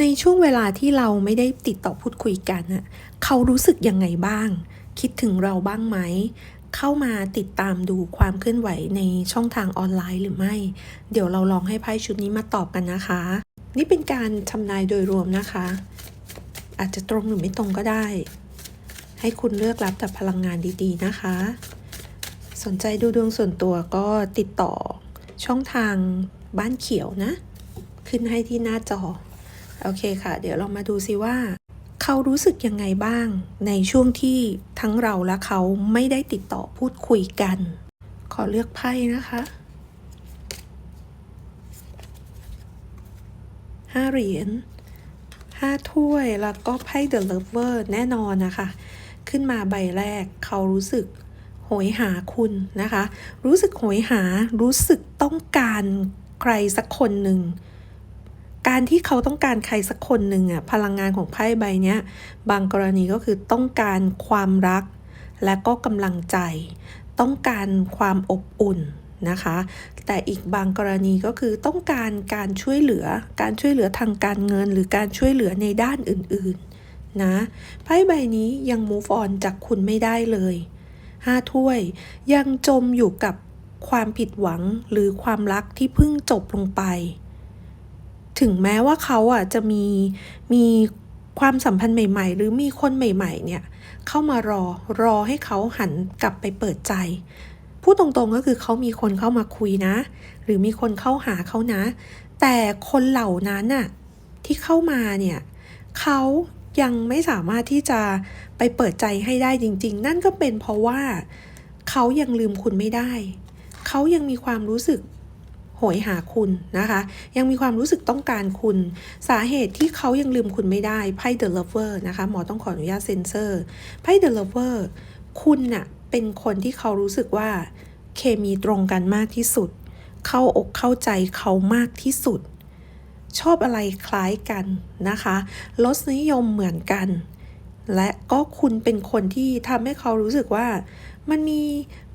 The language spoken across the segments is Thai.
ในช่วงเวลาที่เราไม่ได้ติดต่อพูดคุยกันน่ะเขารู้สึกยังไงบ้าง คิดถึงเราบ้างไหม เข้ามาติดตามดูความเคลื่อนไหวในช่องทางออนไลน์หรือไม่ เดี๋ยวเราลองให้ไพ่ชุดนี้มาตอบกันนะคะ นี่เป็นการทำนายโดยรวมนะคะ อาจจะตรงหรือไม่ตรงก็ได้ ให้คุณเลือกรับแต่พลังงานดีๆนะคะ สนใจดูดวงส่วนตัวก็ติดต่อช่องทางบ้านเขียวนะ ขึ้นให้ที่หน้าจอ โอเคค่ะ เดี๋ยวเรามาดูซิว่า เขารู้สึกยังไงบ้าง ในช่วงที่ทั้งเราและเขาไม่ได้ติดต่อพูดคุยกัน ขอเลือกไพ่นะคะห้าเหรียญห้าถ้วยแล้วก็ไพ่ The Lover แน่นอนนะคะ ขึ้นมาใบแรกเขารู้สึกโหยหาคุณนะคะ รู้สึกโหยหารู้สึกต้องการใครสักคนหนึ่ง การที่เขาต้องการใครสักคนหนึ่งอะพลังงานของไพ่ใบเนี้ย บางกรณีก็คือต้องการความรัก และก็กำลังใจ ต้องการความอบอุ่นนะคะ แต่อีกบางกรณีก็คือต้องการการช่วยเหลือ การช่วยเหลือทางการเงิน หรือการช่วยเหลือในด้านอื่นๆนะไพ่ใบนี้ยัง move on จากคุณไม่ได้เลยห้าถ้วยยังจมอยู่กับความผิดหวังหรือความรักที่เพิ่งจบลงไป ถึงแม้ว่าเขาอะจะมีมีความสัมพันธ์ใหม่ ๆ หรือมีคนใหม่ ๆ เนี่ยเข้ามารอรอให้เขาหันกลับไปเปิดใจพูดตรงๆก็คือเขามีคนเข้ามาคุยนะ หรือมีคนเข้าหาเขานะ แต่คนเหล่านั้นน่ะที่เข้ามาเนี่ยเขายังไม่สามารถที่จะไปเปิดใจให้ได้จริง ๆ นั่นก็เป็นเพราะว่าเขายังลืมคุณไม่ได้ เขายังมีความรู้สึก หยหาคุณนะคะ ยังมีความรู้สึกต้องการคุณ สาเหตุที่เขายังลืมคุณไม่ได้ไพ่ The Lover นะคะหมอต้องขออนุญาตเซ็นเซอร์ไพ่ The Lover คุณน่ะเป็นคนที่เขารู้สึกว่าเคมีตรงกันมากที่สุด เข้าอกเข้าใจเขามากที่สุด ชอบอะไรคล้ายกันนะคะรสนิยมเหมือนกัน และก็คุณเป็นคนที่ทำให้เขารู้สึกว่า มันมี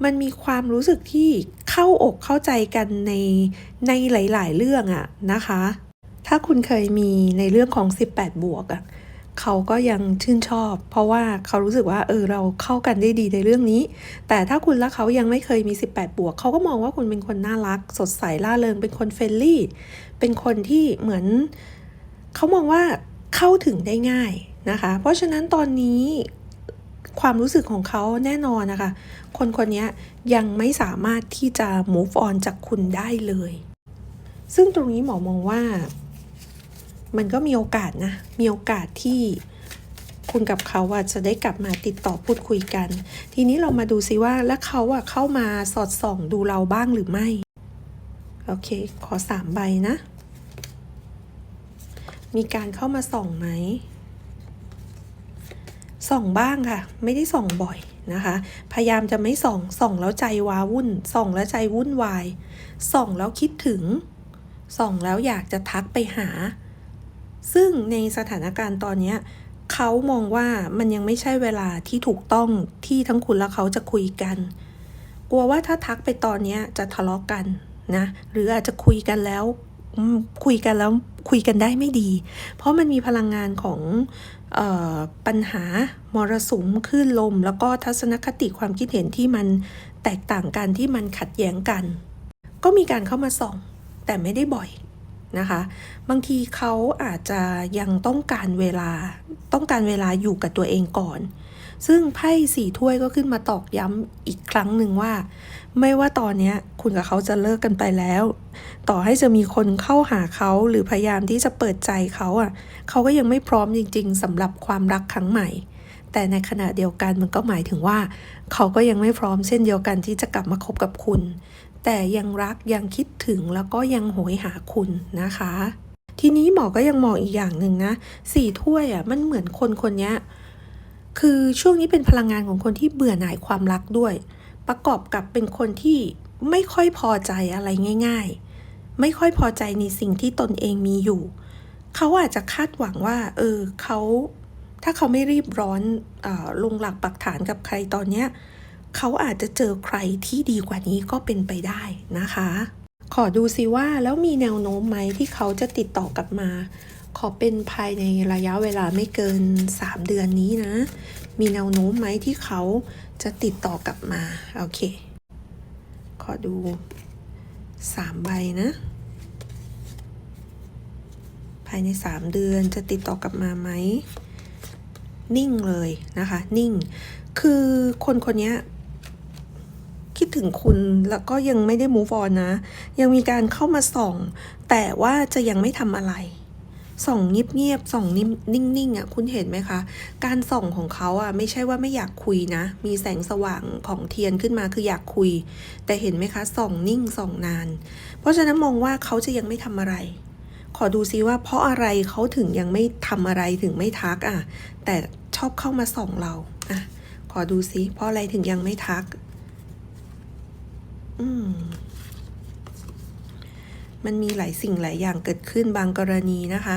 มันมีความรู้สึกที่เข้าอกเข้าใจกันในในหลาย ๆ เรื่องอะนะคะ ถ้าคุณเคยมีในเรื่องของ 18 บวกอะเขาก็ยังชื่นชอบ เพราะว่าเขารู้สึกว่าเออเราเข้ากันได้ดีในเรื่องนี้ แต่ถ้าคุณและเขายังไม่เคยมี 18 บวก เขาก็มองว่าคุณเป็นคนน่ารัก สดใสล่าเริงเป็นคนเฟรนลี่ เป็นคนที่เหมือน เขามองว่าเข้าถึงได้ง่ายนะคะ เพราะฉะนั้นตอนนี้ ความรู้สึกของเขาแน่นอนนะคะ คนคนนี้ยังไม่สามารถที่จะ move on จากคุณได้เลย ซึ่งตรงนี้หมอมองว่า มันก็มีโอกาสนะ มีโอกาสที่คุณกับเขาอะจะได้กลับมาติดต่อพูดคุยกัน ทีนี้เรามาดูซิว่าแล้วเขาอะเข้ามาสอดส่องดูเราบ้างหรือไม่ โอเค ขอสามใบนะ มีการเข้ามาส่องไหม ส่องบ้างค่ะ ไม่ได้ส่องบ่อยนะคะ พยายามจะไม่ส่องส่องแล้วใจว้าวุ่นส่องแล้วใจวุ่นวายส่องแล้วคิดถึงส่องแล้วอยากจะทักไปหา ซึ่งในสถานการณ์ตอนนี้เขามองว่ามันยังไม่ใช่เวลาที่ถูกต้องที่ทั้งคุณและเขาจะคุยกัน กลัวว่าถ้าทักไปตอนนี้จะทะเลาะกันนะ หรืออาจจะคุยกันแล้ว คุยกันแล้วคุยกันได้ไม่ดี เพราะมันมีพลังงานของออปัญหามรสุมคลื่นลม แล้วก็ทัศนคติความคิดเห็นที่มันแตกต่างกันที่มันขัดแย้งกัน ก็มีการเข้ามาส่อง แต่ไม่ได้บ่อยนะคะ บางทีเขาอาจจะยังต้องการเวลาต้องการเวลาอยู่กับตัวเองก่อน ซึ่งไพ่สี่ถ้วยก็ขึ้นมาตอกย้ำอีกครั้งหนึ่งว่า ไม่ว่าตอนนี้คุณกับเขาจะเลิกกันไปแล้ว ต่อให้จะมีคนเข้าหาเขาหรือพยายามที่จะเปิดใจเขาอะ เขาก็ยังไม่พร้อมจริง ๆสำหรับความรักครั้งใหม่ แต่ในขณะเดียวกันมันก็หมายถึงว่า เขาก็ยังไม่พร้อมเช่นเดียวกันที่จะกลับมาคบกับคุณ แต่ยังรักยังคิดถึงแล้วก็ยังโหยหาคุณนะคะทีนี้หมอก็ยังมองอีกอย่างหนึ่งนะสี่ถ้วยอะมันเหมือนคนคนนี้ คือช่วงนี้เป็นพลังงานของคนที่เบื่อหน่ายความรักด้วย ประกอบกับเป็นคนที่ไม่ค่อยพอใจอะไรง่าย ๆ ไม่ค่อยพอใจในสิ่งที่ตนเองมีอยู่ เขาอาจจะคาดหวังว่า เออเขาถ้าเขาไม่รีบร้อนอลงหลักปักฐานกับใครตอนเนี้ยเขาอาจจะเจอใครที่ดีกว่านี้ก็เป็นไปได้นะคะ ขอดูซิว่าแล้วมีแนวโน้มไหมที่เขาจะติดต่อกลับมา ขอเป็นภายในระยะเวลาไม่เกิน 3 เดือนนี้นะ มีแนวโน้มไหมที่เขาจะติดต่อกลับมา โอเค ขอดู 3 ใบนะ ภายใน 3 เดือนจะติดต่อกลับมาไหม นิ่งเลยนะคะ นิ่ง คือคนคนนี้คิดถึงคุณแล้วก็ยังไม่ได้ move on นะ ยังมีการเข้ามาส่อง แต่ว่าจะยังไม่ทำอะไร ส่องเงียบๆส่องนิ่งๆอะคุณเห็นไหมคะ การส่องของเขาอะไม่ใช่ว่าไม่อยากคุยนะ มีแสงสว่างของเทียนขึ้นมาคืออยากคุย แต่เห็นไหมคะส่องนิ่งส่องนาน เพราะฉะนั้นมองว่าเขาจะยังไม่ทำอะไร ขอดูซิว่าเพราะอะไรเขาถึงยังไม่ทำอะไรถึงไม่ทักอะ แต่ชอบเข้ามาส่องเราอะขอดูซิเพราะอะไรถึงยังไม่ทัก อืม มันมีหลายสิ่งหลายอย่างเกิดขึ้นบางกรณีนะคะ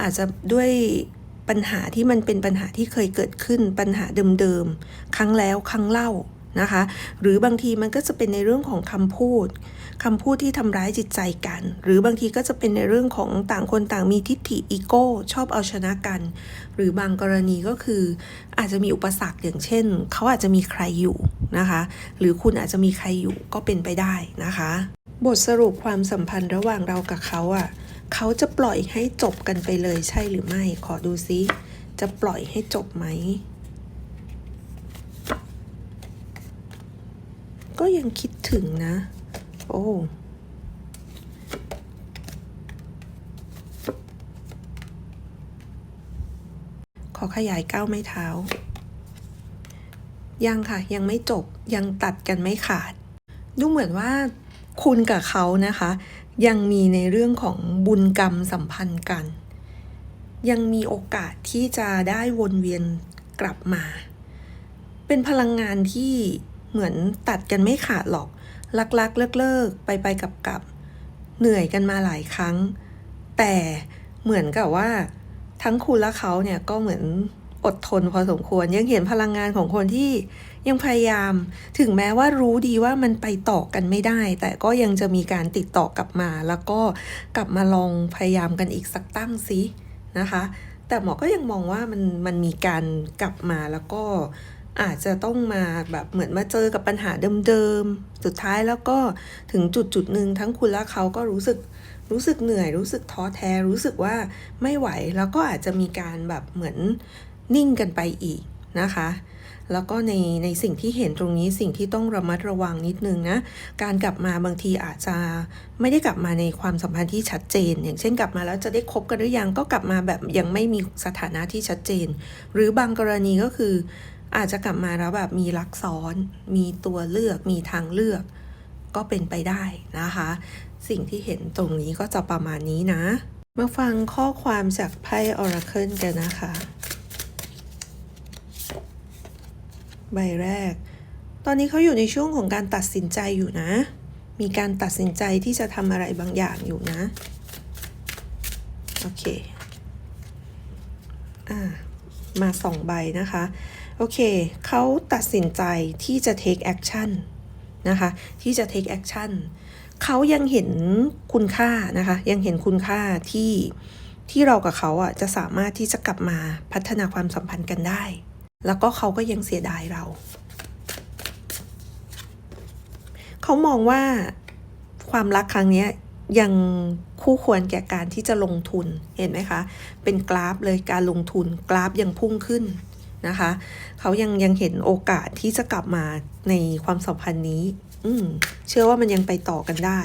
อาจจะด้วยปัญหาที่มันเป็นปัญหาที่เคยเกิดขึ้นปัญหาเดิมๆครั้งแล้วครั้งเล่านะคะ หรือบางทีมันก็จะเป็นในเรื่องของคำพูดคำพูดที่ทำร้ายจิตใจกัน หรือบางทีก็จะเป็นในเรื่องของต่างคนต่างมีทิฏฐิอีโก้ชอบเอาชนะกัน หรือบางกรณีก็คืออาจจะมีอุปสรรคอย่างเช่น เขาอาจจะมีใครอยู่นะคะ หรือคุณอาจจะมีใครอยู่ก็เป็นไปได้นะคะ บทสรุปความสัมพันธ์ระหว่างเรากับเขาอะ เขาจะปล่อยให้จบกันไปเลยใช่หรือไม่ ขอดูซิ จะปล่อยให้จบไหม ก็ยังคิดถึงนะ โอ้ขอขยายก้าวไม่เท้า ยังค่ะ ยังไม่จบยังตัดกันไม่ขาด ดูเหมือนว่า คุณกับเขานะคะ ยังมีในเรื่องของบุญกรรมสัมพันธ์กัน ยังมีโอกาสที่จะได้วนเวียนกลับมา เป็นพลังงานที่เหมือนตัดกันไม่ขาดหรอก ลักๆ เลิกๆ ไปไปกับกับเหนื่อยกันมาหลายครั้ง แต่เหมือนกับว่า ทั้งคุณและเขาเนี่ยก็เหมือนอดทนพอสมควร ยังเห็นพลังงานของคนที่ ยังพยายามถึงแม้ว่ารู้ดีว่ามันไปต่อกันไม่ได้ แต่ก็ยังจะมีการติดต่อกลับมา แล้วก็กลับมาลองพยายามกันอีกสักตั้งซินะคะ แต่หมอก็ยังมองว่ามันมันมีการกลับมาแล้วก็อาจจะต้องมาแบบเหมือนมาเจอกับปัญหาเดิมๆ สุดท้ายแล้วก็ถึงจุดจุดหนึ่งทั้งคุณและเขาก็รู้สึกรู้สึกเหนื่อย รู้สึกท้อแท้ รู้สึกว่าไม่ไหว แล้วก็อาจจะมีการแบบเหมือนนิ่งกันไปอีก นะคะ แล้วก็ในในสิ่งที่เห็นตรงนี้สิ่งที่ต้องระมัดระวังนิดนึงนะ การกลับมาบางทีอาจจะไม่ได้กลับมาในความสัมพันธ์ที่ชัดเจน อย่างเช่นกลับมาแล้วจะได้คบกันหรือยังก็กลับมาแบบยังไม่มีสถานะที่ชัดเจน หรือบางกรณีก็คือ อาจจะกลับมาแล้วแบบมีรักซ้อน มีตัวเลือก มีทางเลือก ก็เป็นไปได้นะคะ สิ่งที่เห็นตรงนี้ก็จะประมาณนี้นะมาฟังข้อความจากไพ่ออราเคิลกันนะคะ ใบแรก ตอนนี้เขาอยู่ในช่วงของการตัดสินใจอยู่นะ มีการตัดสินใจที่จะทำอะไรบางอย่างอยู่นะ โอเค อ่า มาสองใบนะคะ โอเค เขาตัดสินใจที่จะ take action นะคะ ที่จะ take action เขายังเห็นคุณค่านะคะ ยังเห็นคุณค่าที่ที่เรากับเขาอะจะสามารถที่จะกลับมาพัฒนาความสัมพันธ์กันได้ แล้วก็เขาก็ยังเสียดายเรา เขามองว่าความรักครั้งนี้ยังคู่ควรแก่การที่จะลงทุนเห็นไหมคะ เป็นกราฟเลยการลงทุนกราฟยังพุ่งขึ้นนะคะ เขายังยังเห็นโอกาสที่จะกลับมาในความสัมพันธ์นี้ อืเชื่อว่ามันยังไปต่อกันได้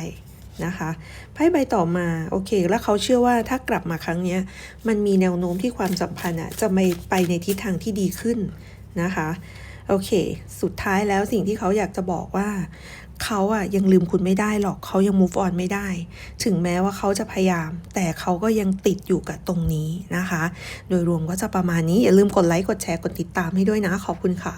นะคะไพ่ใบต่อมาโอเค แล้วเขาเชื่อว่าถ้ากลับมาครั้งนี้มันมีแนวโน้มที่ความสัมพันธ์อะจะไม่ไปในทิศทางที่ดีขึ้นนะคะโอเค สุดท้ายแล้วสิ่งที่เขาอยากจะบอกว่า เขาอะยังลืมคุณไม่ได้หรอกเขายัง move on ไม่ได้ ถึงแม้ว่าเขาจะพยายาม แต่เขาก็ยังติดอยู่กับตรงนี้นะคะ โดยรวมก็จะประมาณนี้อย่าลืมกดไลค์กดแชร์กดติดตามให้ด้วยนะขอบคุณค่ะ